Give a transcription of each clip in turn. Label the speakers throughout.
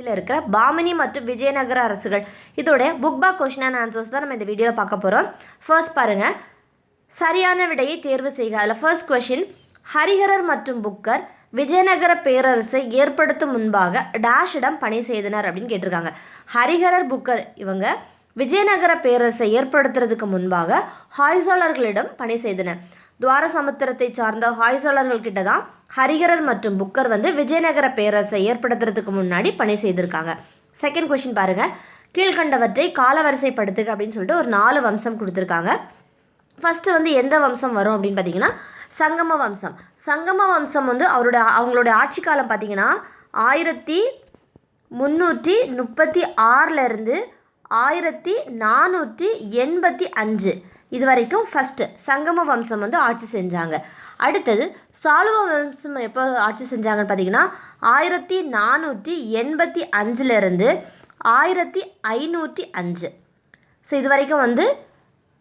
Speaker 1: இதில் இருக்கிற பாமினி மற்றும் விஜயநகர அரசுகள். இதோடைய புக் பா கொஷின் அண்ட் ஆன்சர்ஸ் தான் நம்ம இந்த வீடியோவில் பார்க்க போகிறோம் ஃபர்ஸ்ட் பாருங்கள் சரியான விடையை தேர்வு செய்க. அதில் ஃபர்ஸ்ட் கொஷின் ஹரிஹரர் மற்றும் புக்கர் விஜயநகர பேரரசை ஏற்படுத்தும் முன்பாக டேஷிடம் பணி செய்தனர் அப்படின்னு கேட்டிருக்காங்க. ஹரிஹரர் புக்கர் இவங்க விஜயநகர பேரரசை ஏற்படுத்துறதுக்கு முன்பாக ஹாய்சாளர்களிடம் பணி செய்தனர். துவார சமுத்திரத்தை சார்ந்த ஹாய்சாளர்கள் கிட்ட தான் ஹரிஹரர் மற்றும் புக்கர் வந்து விஜயநகர பேரரசை ஏற்படுத்துறதுக்கு முன்னாடி பணி செய்திருக்காங்க. செகண்ட் கொஷின் பாருங்க. கீழ்கண்டவற்றை காலவரிசைப்படுத்துக அப்படின்னு சொல்லிட்டு ஒரு நாலு வம்சம் கொடுத்துருக்காங்க. ஃபஸ்ட்டு வந்து எந்த வம்சம் வரும் அப்படின்னு பார்த்தீங்கன்னா சங்கம வம்சம். சங்கம வம்சம் வந்து அவரோட அவங்களுடைய ஆட்சி காலம் பார்த்தீங்கன்னா ஆயிரத்தி முந்நூற்றி முப்பத்தி ஆறிலிருந்து ஆயிரத்தி நானூற்றி எண்பத்தி அஞ்சு. இது வரைக்கும் ஃபஸ்ட்டு சங்கம வம்சம் வந்து ஆட்சி செஞ்சாங்க. அடுத்தது சாளுவ வம்சம் எப்போ ஆட்சி செஞ்சாங்கன்னு பார்த்தீங்கன்னா ஆயிரத்தி நானூற்றி எண்பத்தி அஞ்சுலேருந்து ஆயிரத்தி ஐநூற்றி அஞ்சு. ஸோ இது வரைக்கும் வந்து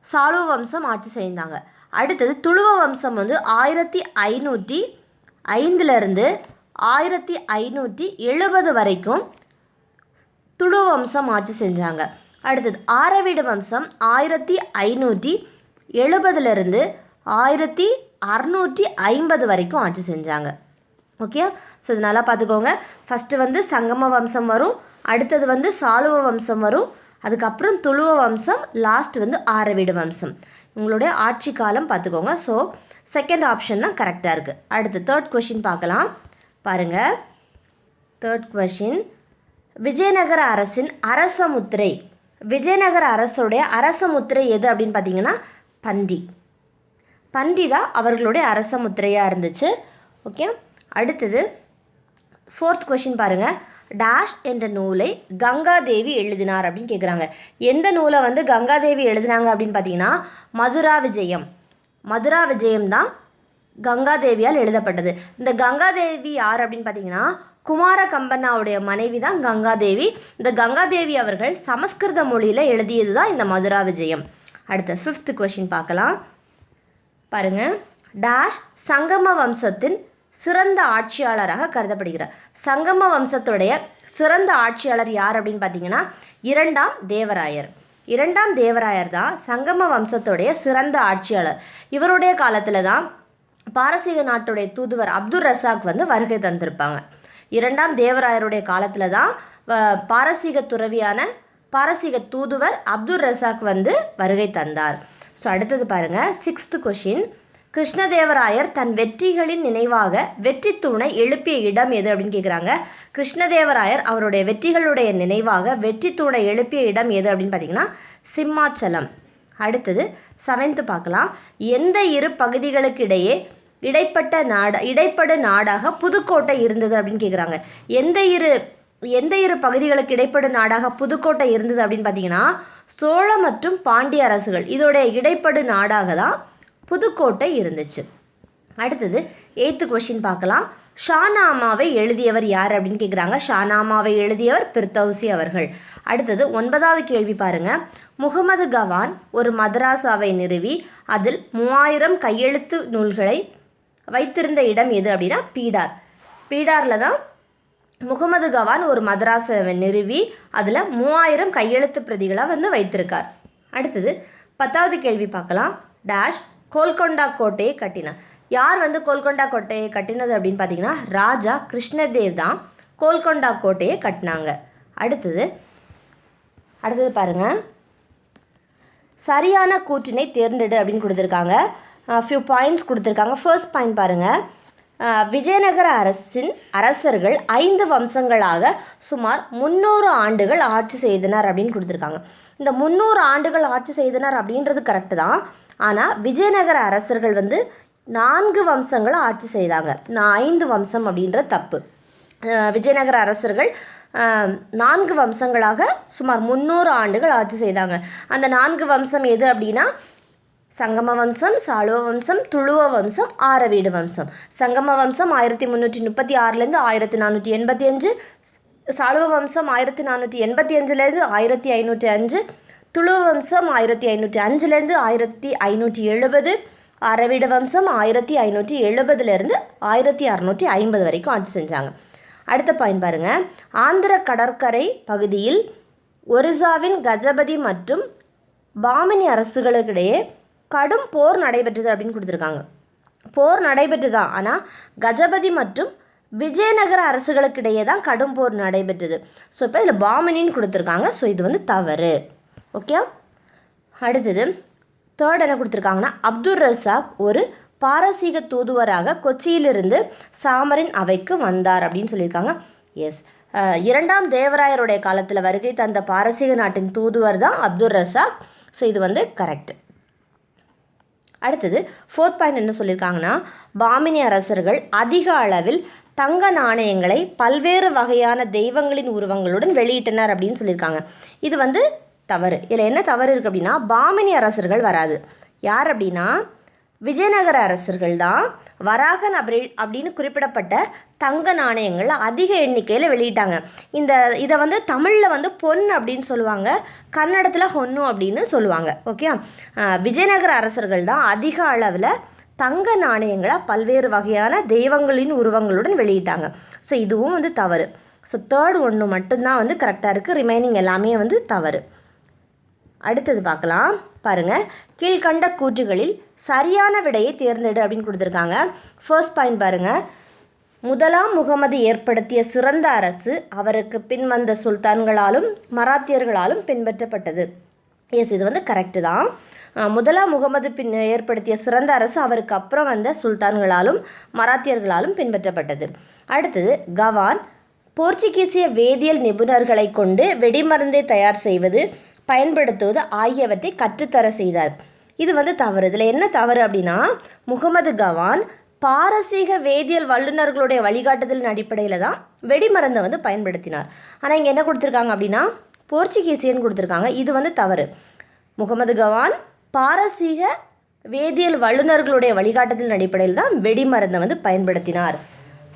Speaker 1: சாளுவ வம்சம் ஆட்சி செய்தாங்க. அடுத்தது துளுவ வம்சம் வந்து ஆயிரத்தி ஐநூற்றி ஐந்துலேருந்து ஆயிரத்தி ஐநூற்றி எழுபது வரைக்கும் துளுவ வம்சம் ஆட்சி செஞ்சாங்க. அடுத்தது ஆரவீடு வம்சம் ஆயிரத்தி ஐநூற்றி எழுபதுலேருந்து ஆயிரத்தி அறநூற்றி ஐம்பது வரைக்கும் ஆட்சி செஞ்சாங்க. ஓகே? ஸோ இது நல்லா பார்த்துக்கோங்க. ஃபஸ்ட்டு வந்து சங்கம வம்சம் வரும். அடுத்தது வந்து சாளுவ வம்சம் வரும். அதுக்கப்புறம் துளுவ வம்சம் லாஸ்ட் வந்து ஆரவீடு வம்சம். உங்களுடைய ஆட்சி காலம் பார்த்துக்கோங்க. ஸோ செகண்ட் ஆப்ஷன் தான் கரெக்டாக இருக்குது அடுத்து தேர்ட் கொஷின் பார்க்கலாம். பாருங்கள் தேர்ட் கொஷின் விஜயநகர அரசின் அரச முத்திரை விஜயநகர அரசுடைய அரச முத்திரை எது அப்படின்னு பார்த்தீங்கன்னா பண்டி. பன்றி தான் அவர்களுடைய அரச முத்திரையாக இருந்துச்சு. ஓகே அடுத்தது ஃபோர்த் கொஷின் பாருங்கள் டேஷ் என்ற நூலை கங்காதேவி எழுதினார் அப்படின்னு கேட்குறாங்க எந்த நூலை வந்து கங்காதேவி எழுதினாங்க அப்படின்னு பார்த்தீங்கன்னா மதுரா விஜயம். மதுரா விஜயம் தான் கங்காதேவியால் எழுதப்பட்டது. இந்த கங்காதேவி யார் அப்படின்னு பார்த்தீங்கன்னா குமார கம்பனாவுடைய மனைவி தான் கங்காதேவி. இந்த கங்காதேவி அவர்கள் சமஸ்கிருத மொழியில் எழுதியது தான் இந்த மதுரா விஜயம். அடுத்த ஃபிஃப்த் கொஷின் பார்க்கலாம். பாருங்க. டாஷ் சங்கம வம்சத்தின் சிறந்த ஆட்சியாளராக கருதப்படுகிறார். சங்கம வம்சத்துடைய சிறந்த ஆட்சியாளர் யார் அப்படின்னு பார்த்தீங்கன்னா இரண்டாம் தேவராயர். இரண்டாம் தேவராயர் தான் சங்கம வம்சத்துடைய சிறந்த ஆட்சியாளர். இவருடைய காலத்தில் தான் பாரசீக நாட்டுடைய தூதுவர் அப்துல் ரசாக் வந்து வருகை தந்திருப்பாங்க. இரண்டாம் தேவராயருடைய காலத்தில் தான் பாரசீக துறவியான பாரசீக தூதுவர் அப்துல் ரசாக் வந்து வருகை தந்தார். ஸோ அடுத்தது பாருங்க. சிக்ஸ்த் கொஷின் கிருஷ்ணதேவராயர் தன் வெற்றிகளின் நினைவாக வெற்றி தூணை எழுப்பிய இடம் எது அப்படின்னு கேட்குறாங்க கிருஷ்ணதேவராயர் அவருடைய வெற்றிகளுடைய நினைவாக வெற்றி தூணை எழுப்பிய இடம் எது அப்படின்னு பார்த்தீங்கன்னா சிம்மாச்சலம். அடுத்தது செவன்த்து பார்க்கலாம் எந்த இரு பகுதிகளுக்கிடையே இடைப்பட்ட நாடு இடைப்படு நாடாக புதுக்கோட்டை இருந்தது அப்படின்னு கேட்குறாங்க எந்த இரு எந்த இரு பகுதிகளுக்கு இடைப்பட நாடாக புதுக்கோட்டை இருந்தது அப்படின்னு பார்த்தீங்கன்னா சோழ மற்றும் பாண்டிய அரசுகள். இதோடைய இடைப்படு நாடாக தான் புதுக்கோட்டை இருந்துச்சு. அடுத்தது எய்த்து கொஷின் பார்க்கலாம். ஷானாமாவை எழுதியவர் யார் அப்படின்னு கேட்குறாங்க ஷானாமாவை எழுதியவர் பிர்தௌசி அவர்கள். அடுத்தது ஒன்பதாவது கேள்வி பாருங்க. முகமது கவான் ஒரு மதராசாவை நிறுவி அதில் மூவாயிரம் கையெழுத்து நூல்களை வைத்திருந்த இடம் எது அப்படின்னா பீடார். பீடாரில் தான் முகமது கவான் ஒரு மதராசை நிறுவி அதில் மூவாயிரம் கையெழுத்து பிரதிகளாக வந்து வைத்திருக்கார். அடுத்தது பத்தாவது கேள்வி பார்க்கலாம். டேஷ் கோல்கொண்டா கோட்டையை கட்டினார். யார் வந்து கோல்கொண்டா கோட்டையை கட்டினது அப்படின்னு பார்த்தீங்கன்னா ராஜா கிருஷ்ணதேவ் தான் கோல்கொண்டா கோட்டையை கட்டினாங்க. அடுத்தது அடுத்தது பாருங்கள் சரியான கூற்றினை தேர்ந்தெடு அப்படின்னு கொடுத்துருக்காங்க. ஃபியூ பாயிண்ட்ஸ் கொடுத்துருக்காங்க. ஃபர்ஸ்ட் பாயிண்ட் பாருங்கள் விஜயநகர அரசின் அரசர்கள் ஐந்து வம்சங்களாக சுமார் முந்நூறு ஆண்டுகள் ஆட்சி செய்தனர் அப்படின்னு கொடுத்துருக்காங்க. இந்த முந்நூறு ஆண்டுகள் ஆட்சி செய்தனர் அப்படின்றது கரெக்டு தான். ஆனால் விஜயநகர அரசர்கள் வந்து நான்கு வம்சங்களை ஆட்சி செய்தாங்க. நான் ஐந்து வம்சம் அப்படின்ற தப்பு. விஜயநகர அரசர்கள் நான்கு வம்சங்களாக சுமார் முந்நூறு ஆண்டுகள் ஆட்சி செய்தாங்க. அந்த நான்கு வம்சம் எது அப்படின்னா சங்கம வம்சம் சாளுவ வம்சம் துளுவ வம்சம் ஆரவீடு வம்சம். சங்கம வம்சம் ஆயிரத்தி முந்நூற்றி முப்பத்தி ஆறுலேருந்து ஆயிரத்தி நானூற்றி எண்பத்தி அஞ்சு சாளுவ வம்சம் ஆயிரத்தி நானூற்றி எண்பத்தி அஞ்சுலேருந்து ஆயிரத்தி ஐநூற்றி அஞ்சு துளுவ வம்சம் ஆயிரத்தி ஐநூற்றி அஞ்சுலேருந்து ஆயிரத்தி ஐநூற்றி எழுபது அரவிட வம்சம் ஆயிரத்தி ஐநூற்றி எழுபதுலேருந்து ஆயிரத்தி அறநூற்றி ஐம்பது வரைக்கும் ஆட்சி செஞ்சாங்க. அடுத்த பாயிண்ட் பாருங்க. ஆந்திர கடற்கரை பகுதியில் ஒரிசாவின் கஜபதி மற்றும் பாமினி அரசுகளுக்கிடையே கடும் போர் நடைபெற்றது அப்படின்னு கொடுத்துருக்காங்க. போர் நடைபெற்றது? தான் ஆனால் கஜபதி மற்றும் விஜயநகர அரசுகளுக்கு இடையே தான் கடும் போர் நடைபெற்றது. ஸோ இப்போ இதில் பாமினின்னு கொடுத்துருக்காங்க. ஸோ இது வந்து தவறு. ஓகே அடுத்தது தேர்ட் என்ன கொடுத்துருக்காங்கன்னா அப்துல் ரசாக் ஒரு பாரசீக தூதுவராக கொச்சியிலிருந்து சாமரின் அவைக்கு வந்தார் அப்படின்னு சொல்லியிருக்காங்க. எஸ் இரண்டாம் தேவராயருடைய காலத்தில் வருகை தந்த பாரசீக நாட்டின் தூதுவர் தான் அப்துல் ரசாக். ஸோ இது வந்து கரெக்ட் அடுத்தது ஃபோர்த் பாயிண்ட் என்ன சொல்லியிருக்காங்கன்னா பாமினி அரசர்கள் அதிக அளவில் தங்க நாணயங்களை பல்வேறு வகையான தெய்வங்களின் உருவங்களுடன் வெளியிட்டனர் அப்படின்னு சொல்லியிருக்காங்க இது வந்து தவறு. இதில் என்ன தவறு இருக்குது அப்படின்னா பாமினி அரசர்கள் வராது. யார் அப்படின்னா விஜயநகர அரசர்கள் தான் வராகன் அப்படி அப்படின்னு குறிப்பிடப்பட்ட தங்க நாணயங்கள் அதிக எண்ணிக்கையில் வெளியிட்டாங்க. இந்த இதை வந்து தமிழில் வந்து பொன் அப்படின்னு சொல்லுவாங்க கன்னடத்தில் ஹொன்னு அப்படின்னு சொல்லுவாங்க ஓகே? விஜயநகர அரசர்கள் தான் அதிக அளவில் தங்க நாணயங்களை பல்வேறு வகையான தெய்வங்களின் உருவங்களுடன் வெளியிட்டாங்க. ஸோ இதுவும் வந்து தவறு. ஸோ தேர்ட் ஒன்று மட்டும்தான் வந்து கரெக்டாக இருக்குது ரிமைனிங் எல்லாமே வந்து தவறு. அடுத்தது பார்க்கலாம். பாருங்கள் கீழ்கண்ட கூற்றுகளில் சரியான விடையை தேர்ந்தெடு அப்படின்னு கொடுத்துருக்காங்க. ஃபர்ஸ்ட் பாயிண்ட் பாருங்கள் முதலாம் முகமது ஏற்படுத்திய சிறந்த அரசு அவருக்கு பின் வந்த சுல்தான்களாலும் மராத்தியர்களாலும் பின்பற்றப்பட்டது. எஸ் இது வந்து கரெக்டு தான். முதலாம் முகமது பின் ஏற்படுத்திய சிறந்த அரசு அவருக்கு அப்புறம் வந்த சுல்தான்களாலும் மராத்தியர்களாலும் பின்பற்றப்பட்டது. அடுத்தது கவான் போர்ச்சுகீசிய வேதியியல் நிபுணர்களை கொண்டு வெடிமருந்தை தயார் செய்வது. பயன்படுத்துவது ஆகியவற்றை கற்றுத்தர செய்தார். இது வந்து தவறு. இதில் என்ன தவறு அப்படின்னா முகமது கவான் பாரசீக வேதியியல் வல்லுநர்களுடைய வழிகாட்டுதலின் அடிப்படையில் தான் வெடிமருந்தை வந்து பயன்படுத்தினார். ஆனால் இங்கே என்ன கொடுத்துருக்காங்க அப்படின்னா போர்ச்சுகீசியன் கொடுத்துருக்காங்க. இது வந்து தவறு. முகமது கவான் பாரசீக வேதியியல் வல்லுநர்களுடைய வழிகாட்டுதலின் அடிப்படையில் தான் வெடிமருந்தை வந்து பயன்படுத்தினார்.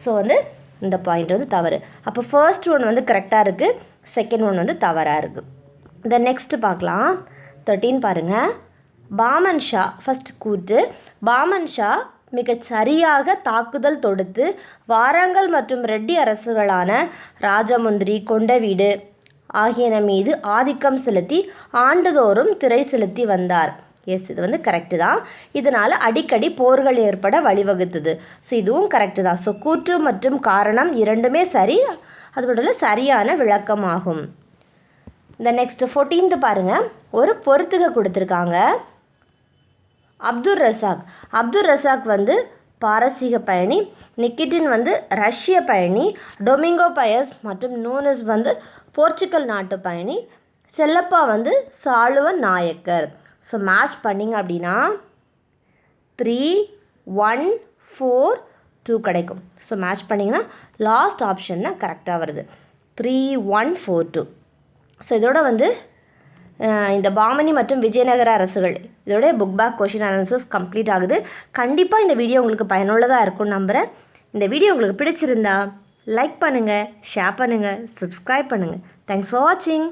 Speaker 1: ஸோ வந்து இந்த பாயிண்ட் வந்து தவறு. அப்போ ஃபர்ஸ்ட் ஒன் வந்து கரெக்டாக இருக்குது செகண்ட் ஒன் வந்து தவறாக இருக்குது த நெக்ஸ்ட் பார்க்கலாம். தேர்ட்டீன் பாருங்கள் பாமன் ஷா ஃபர்ஸ்ட் கூற்று பாமன் ஷா மிகச் சரியாக தாக்குதல் தொடுத்து வாரங்கள் மற்றும் ரெட்டி அரசுகளான ராஜமுந்திரி கொண்டவீடு ஆகியன மீது ஆதிக்கம் செலுத்தி ஆண்டுதோறும் திரை செலுத்தி வந்தார். எஸ் இது வந்து கரெக்டு தான். இதனால் அடிக்கடி போர்கள் ஏற்பட வழிவகுத்தது. ஸோ இதுவும் கரெக்டு தான். ஸோ கூற்று மற்றும் காரணம் இரண்டுமே சரி. அது சரியான விளக்கமாகும். இந்த நெக்ஸ்ட் ஃபோர்டீன்த்து பாருங்கள் ஒரு பொறுத்துக கொடுத்துருக்காங்க. அப்துல் ரசாக். அப்துல் ரசாக் வந்து பாரசீக பயணி. நிக்கிட்டின் வந்து ரஷ்ய பயணி. டொமிங்கோ பயஸ் மற்றும் நூனஸ் வந்து போர்ச்சுகல் நாட்டு பயணி. செல்லப்பா வந்து சாளுவ நாயக்கர். ஸோ மேட்ச் பண்ணிங்க அப்படின்னா த்ரீ ஒன் ஃபோர் டூ கிடைக்கும். ஸோ மேட்ச் பண்ணிங்கன்னா லாஸ்ட் ஆப்ஷன் தான் கரெக்டாக வருது. Three one four two so இதோட வந்து இந்த பாமணி மற்றும் விஜயநகர அரசுகள் இதோட book back question analysis complete ஆகுது. கண்டிப்பாக இந்த வீடியோ உங்களுக்கு பயனுள்ளதாக இருக்கும்னு நம்புகிறேன் இந்த வீடியோ உங்களுக்கு பிடிச்சிருந்தா லைக் பண்ணுங்கள் ஷேர் பண்ணுங்கள் சப்ஸ்கிரைப் பண்ணுங்கள் தேங்க்ஸ் ஃபார் வாட்சிங்